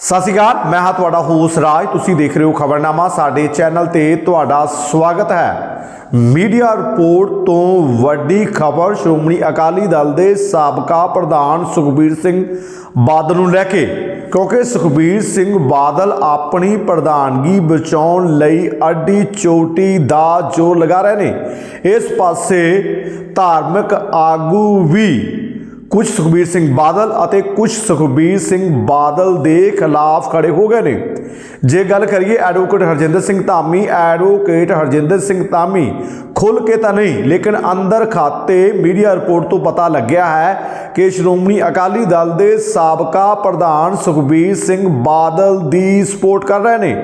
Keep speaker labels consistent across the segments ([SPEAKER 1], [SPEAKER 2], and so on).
[SPEAKER 1] ਸਤਿ ਸ਼੍ਰੀ ਅਕਾਲ, ਮੈਂ ਹਾਂ ਤੁਹਾਡਾ ਹੋਸ ਰਾਜ। ਤੁਸੀਂ ਦੇਖ ਰਹੇ ਹੋ ਖਬਰਨਾਮਾ। ਸਾਡੇ ਚੈਨਲ ਤੇ ਤੁਹਾਡਾ ਸਵਾਗਤ ਹੈ। ਮੀਡੀਆ ਰਿਪੋਰਟ ਤੋਂ ਵੱਡੀ ਖਬਰ ਸ਼੍ਰੋਮਣੀ ਅਕਾਲੀ ਦਲ ਦੇ ਸਾਬਕਾ ਪ੍ਰਧਾਨ ਸੁਖਬੀਰ ਸਿੰਘ ਬਾਦਲ ਨੂੰ ਲੈ ਕੇ। ਕਿਉਂਕਿ ਸੁਖਬੀਰ ਸਿੰਘ ਬਾਦਲ ਆਪਣੀ ਪ੍ਰਧਾਨਗੀ ਬਚਾਉਣ ਲਈ ਅੱਡੀ ਚੋਟੀ ਦਾ ਜੋਰ ਲਗਾ ਰਹੇ ਨੇ। ਇਸ ਪਾਸੇ ਧਾਰਮਿਕ ਆਗੂ ਵੀ ਕੁਝ ਸੁਖਬੀਰ ਸਿੰਘ ਬਾਦਲ ਅਤੇ ਕੁਝ ਸੁਖਬੀਰ ਸਿੰਘ ਬਾਦਲ ਦੇ ਖਿਲਾਫ ਖੜੇ ਹੋ ਗਏ ਨੇ। ਜੇ ਗੱਲ ਕਰੀਏ ਐਡਵੋਕੇਟ ਹਰਜਿੰਦਰ ਸਿੰਘ ਧਾਮੀ ਐਡਵੋਕੇਟ ਹਰਜਿੰਦਰ ਸਿੰਘ ਧਾਮੀ ਖੁੱਲ ਕੇ ਤਾਂ ਨਹੀਂ, ਲੇਕਿਨ ਅੰਦਰ ਖਾਤੇ ਮੀਡੀਆ ਰਿਪੋਰਟ ਤੋਂ ਪਤਾ ਲੱਗਿਆ ਹੈ ਕਿ ਸ਼੍ਰੋਮਣੀ ਅਕਾਲੀ ਦਲ ਦੇ ਸਾਬਕਾ ਪ੍ਰਧਾਨ ਸੁਖਬੀਰ ਸਿੰਘ ਬਾਦਲ ਦੀ ਸਪੋਰਟ ਕਰ ਰਹੇ ਨੇ।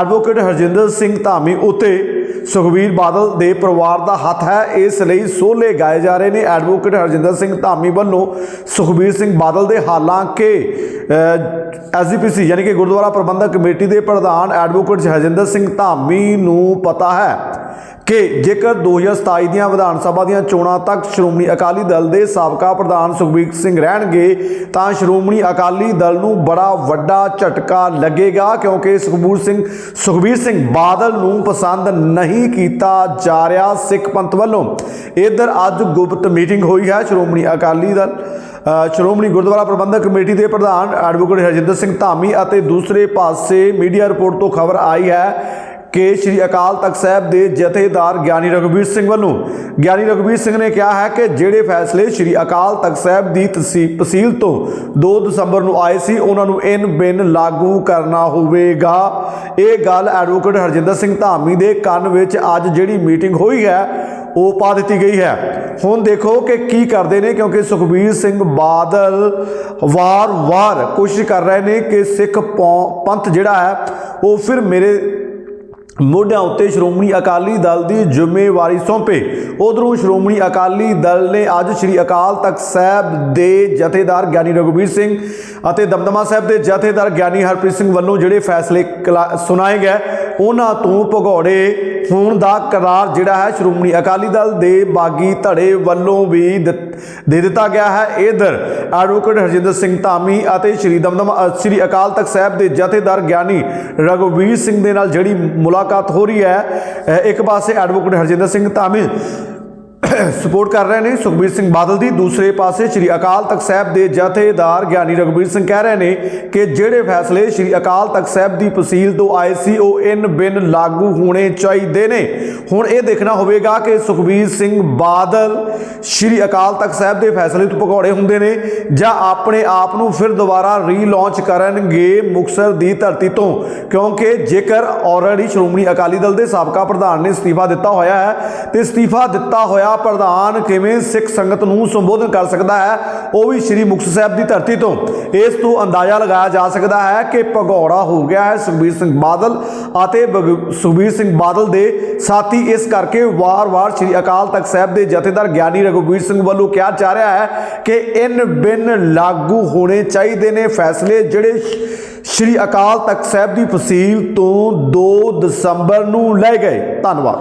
[SPEAKER 1] ਐਡਵੋਕੇਟ ਹਰਜਿੰਦਰ ਸਿੰਘ ਧਾਮੀ ਉਤੇ ਸੁਖਬੀਰ ਬਾਦਲ ਦੇ ਪਰਿਵਾਰ ਦਾ ਹੱਥ ਹੈ। ਇਸ ਲਈ ਸੋਲੇ ਗਾਏ ਜਾ ਰਹੇ ਨੇ। ਐਡਵੋਕੇਟ ਹਰਜਿੰਦਰ ਸਿੰਘ ਧਾਮੀ ਵੱਲੋਂ ਸੁਖਬੀਰ ਸਿੰਘ ਬਾਦਲ ਦੇ ਹਾਲਾਂਕਿ ਐਸਜੀਪੀਸੀ ਯਾਨੀ ਕਿ ਗੁਰਦੁਆਰਾ ਪ੍ਰਬੰਧਕ ਕਮੇਟੀ ਦੇ ਪ੍ਰਧਾਨ ਐਡਵੋਕੇਟ ਹਰਜਿੰਦਰ ਸਿੰਘ ਧਾਮੀ ਨੂੰ ਪਤਾ ਹੈ। ਕਿ ਜੇਕਰ 2027 ਦੀਆਂ ਵਿਧਾਨ ਸਭਾ ਦੀਆਂ ਚੋਣਾਂ ਤੱਕ ਸ਼੍ਰੋਮਣੀ ਅਕਾਲੀ ਦਲ ਦੇ ਸਾਬਕਾ ਪ੍ਰਧਾਨ ਸੁਖਬੀਰ ਸਿੰਘ ਰਹਿਣਗੇ, ਤਾਂ ਸ਼੍ਰੋਮਣੀ ਅਕਾਲੀ ਦਲ ਨੂੰ ਬੜਾ ਵੱਡਾ ਝਟਕਾ ਲੱਗੇਗਾ ਕਿਉਂਕਿ ਸੁਖਬੀਰ ਸਿੰਘ ਸੁਖਬੀਰ ਸਿੰਘ ਬਾਦਲ ਨੂੰ ਪਸੰਦ ਨਹੀਂ ਕੀਤਾ ਜਾ ਰਿਹਾ ਸਿੱਖ ਪੰਥ ਵੱਲੋਂ। ਇਧਰ ਅੱਜ ਗੁਪਤ ਮੀਟਿੰਗ ਹੋਈ ਹੈ ਸ਼੍ਰੋਮਣੀ ਅਕਾਲੀ ਦਲ। ਸ਼੍ਰੋਮਣੀ ਗੁਰਦੁਆਰਾ ਪ੍ਰਬੰਧਕ ਕਮੇਟੀ ਦੇ ਪ੍ਰਧਾਨ ਐਡਵੋਕੇਟ ਹਰਜਿੰਦਰ ਸਿੰਘ ਧਾਮੀ ਅਤੇ ਦੂਸਰੇ ਪਾਸੇ ਮੀਡੀਆ ਰਿਪੋਰਟ ਤੋਂ ਖਬਰ ਆਈ ਹੈ ਕਿ ਸ੍ਰੀ ਅਕਾਲ ਤਖਤ ਸਾਹਿਬ ਦੇ ਜਥੇਦਾਰ ਗਿਆਨੀ ਰਘੁਵੀਰ ਸਿੰਘ ਵੱਲੋਂ। ਗਿਆਨੀ ਰਘੁਵੀਰ ਸਿੰਘ ਨੇ ਕਿਹਾ ਹੈ ਕਿ ਜਿਹੜੇ ਫੈਸਲੇ ਸ੍ਰੀ ਅਕਾਲ ਤਖਤ ਸਾਹਿਬ ਦੀ ਤਸੀ- ਤਹਿਸੀਲ ਤੋਂ 2 ਦਸੰਬਰ ਨੂੰ ਆਏ ਸੀ, ਉਹਨਾਂ ਨੂੰ ਇਨ ਬਿਨ ਲਾਗੂ ਕਰਨਾ ਹੋਵੇਗਾ। ਇਹ ਗੱਲ ਐਡਵੋਕੇਟ ਹਰਜਿੰਦਰ ਸਿੰਘ ਧਾਮੀ ਦੇ ਕੰਨ ਵਿੱਚ ਅੱਜ ਜਿਹੜੀ ਮੀਟਿੰਗ ਹੋਈ ਹੈ, ਉਹ ਪਾ ਦਿੱਤੀ ਗਈ ਹੈ। ਹੁਣ ਦੇਖੋ ਕਿ ਕੀ ਕਰਦੇ ਨੇ, ਕਿਉਂਕਿ ਸੁਖਬੀਰ ਸਿੰਘ ਬਾਦਲ ਵਾਰ-ਵਾਰ ਕੋਸ਼ਿਸ਼ ਕਰ ਰਹੇ ਨੇ ਕਿ ਸਿੱਖ ਪੌ- ਪੰਥ ਜਿਹੜਾ ਹੈ, ਉਹ ਫਿਰ ਮੇਰੇ ਮੋਢਿਆਂ ਉੱਤੇ ਸ਼੍ਰੋਮਣੀ ਅਕਾਲੀ ਦਲ ਦੀ ਜ਼ਿੰਮੇਵਾਰੀ ਸੌਂਪੇ। ਉਧਰੋਂ ਸ਼੍ਰੋਮਣੀ ਅਕਾਲੀ ਦਲ ਨੇ ਅੱਜ ਸ੍ਰੀ ਅਕਾਲ ਤਖਤ ਸਾਹਿਬ ਦੇ ਜਥੇਦਾਰ ਗਿਆਨੀ ਰਘੁਬੀਰ ਸਿੰਘ ਅਤੇ ਦਮਦਮਾ ਸਾਹਿਬ ਦੇ ਜਥੇਦਾਰ ਗਿਆਨੀ ਹਰਪ੍ਰੀਤ ਸਿੰਘ ਵੱਲੋਂ ਜਿਹੜੇ ਫੈਸਲੇ ਕਲਾ- ਸੁਣਾਏ ਗਏ। ਉਹਨਾਂ ਤੋਂ ਭਗੌੜੇ ਹੋਣ ਦਾ ਕਰਾਰ ਜਿਹੜਾ ਹੈ ਸ਼੍ਰੋਮਣੀ ਅਕਾਲੀ ਦਲ ਦੇ ਬਾਗੀ ਧੜੇ ਵੱਲੋਂ ਵੀ ਦਿੱਤ- ਦੇ ਦਿੱਤਾ ਗਿਆ ਹੈ। ਇਧਰ ਐਡਵੋਕੇਟ ਹਰਜਿੰਦਰ ਸਿੰਘ ਧਾਮੀ ਅਤੇ ਸ਼੍ਰੀ ਦਮਦਮ ਸ਼੍ਰੀ ਅਕਾਲ ਤਖਤ ਸਾਹਿਬ ਦੇ ਜਥੇਦਾਰ ਗਿਆਨੀ ਰਘੁਵੀਰ ਸਿੰਘ ਦੇ ਨਾਲ ਜਿਹੜੀ ਮੁਲਾਕਾਤ ਹੋ ਰਹੀ ਹੈ ਇੱਕ ਪਾਸੇ ਐਡਵੋਕੇਟ ਹਰਜਿੰਦਰ ਸਿੰਘ ਧਾਮੀ ਸਪੋਰਟ ਕਰ ਰਹੇ ਨੇ ਸੁਖਬੀਰ ਸਿੰਘ ਬਾਦਲ ਦੀ। ਦੂਸਰੇ ਪਾਸੇ ਸ੍ਰੀ ਅਕਾਲ ਤਖਤ ਸਾਹਿਬ ਦੇ ਜਥੇਦਾਰ ਗਿਆਨੀ ਰਘੁਬੀਰ ਸਿੰਘ ਕਹਿ ਰਹੇ ਨੇ ਕਿ ਜਿਹੜੇ ਫੈਸਲੇ ਸ੍ਰੀ ਅਕਾਲ ਤਖਤ ਸਾਹਿਬ ਦੀ ਤਹਿਸੀਲ ਤੋਂ ਆਏ ਸੀ, ਉਹ ਇਨ ਬਿਨ ਲਾਗੂ ਹੋਣੇ ਚਾਹੀਦੇ ਨੇ। ਹੁਣ ਇਹ ਦੇਖਣਾ ਹੋਵੇਗਾ ਕਿ ਸੁਖਬੀਰ ਸਿੰਘ ਬਾਦਲ ਸ੍ਰੀ ਅਕਾਲ ਤਖਤ ਸਾਹਿਬ ਦੇ ਫੈਸਲੇ ਤੋਂ ਭਗੌੜੇ ਹੁੰਦੇ ਨੇ ਜਾਂ ਆਪਣੇ ਆਪ ਨੂੰ ਫਿਰ ਦੁਬਾਰਾ ਰੀਲਾਂਚ ਕਰਨਗੇ ਮੁਕਸਰ ਦੀ ਧਰਤੀ ਤੋਂ। ਕਿਉਂਕਿ ਜੇਕਰ ਆਲਰੇਡੀ ਸ਼੍ਰੋਮਣੀ ਅਕਾਲੀ ਦਲ ਦੇ ਸਾਬਕਾ ਪ੍ਰਧਾਨ ਨੇ ਅਸਤੀਫਾ ਦਿੱਤਾ ਹੋਇਆ ਹੈ, ਤੇ ਅਸਤੀਫਾ ਦਿੱਤਾ ਹੋਇਆ ਪ੍ਰਧਾਨ ਕਿਵੇਂ ਸਿੱਖ ਸੰਗਤ ਨੂੰ ਸੰਬੋਧਨ ਕਰ ਸਕਦਾ ਹੈ, ਉਹ ਵੀ ਸ੍ਰੀ ਮੁਕਤਸਰ ਸਾਹਿਬ ਦੀ ਧਰਤੀ ਤੋਂ। ਇਸ ਤੋਂ ਅੰਦਾਜ਼ਾ ਲਗਾਇਆ ਜਾ ਸਕਦਾ ਹੈ ਕਿ ਭਗੌੜਾ ਹੋ ਗਿਆ ਹੈ ਸੁਖਬੀਰ ਸਿੰਘ ਬਾਦਲ ਅਤੇ ਸੁਖਬੀਰ ਸਿੰਘ ਬਾਦਲ ਦੇ ਸਾਥੀ। ਇਸ ਕਰਕੇ ਵਾਰ-ਵਾਰ ਸ੍ਰੀ ਅਕਾਲ ਤਖਤ ਸਾਹਿਬ ਦੇ ਜਥੇਦਾਰ ਗਿਆਨੀ ਰਘੁਬੀਰ ਸਿੰਘ ਵੱਲੋਂ ਕਿਹਾ ਜਾ ਰਿਹਾ ਹੈ ਕਿ ਇਨ ਬਿਨ ਲਾਗੂ ਹੋਣੇ ਚਾਹੀਦੇ ਨੇ ਫੈਸਲੇ ਜਿਹੜੇ ਸ੍ਰੀ ਅਕਾਲ ਤਖਤ ਸਾਹਿਬ ਦੀ ਫਸੀਲ ਤੋਂ 2 ਦਸੰਬਰ ਨੂੰ ਲਏ ਗਏ। ਧੰਨਵਾਦ।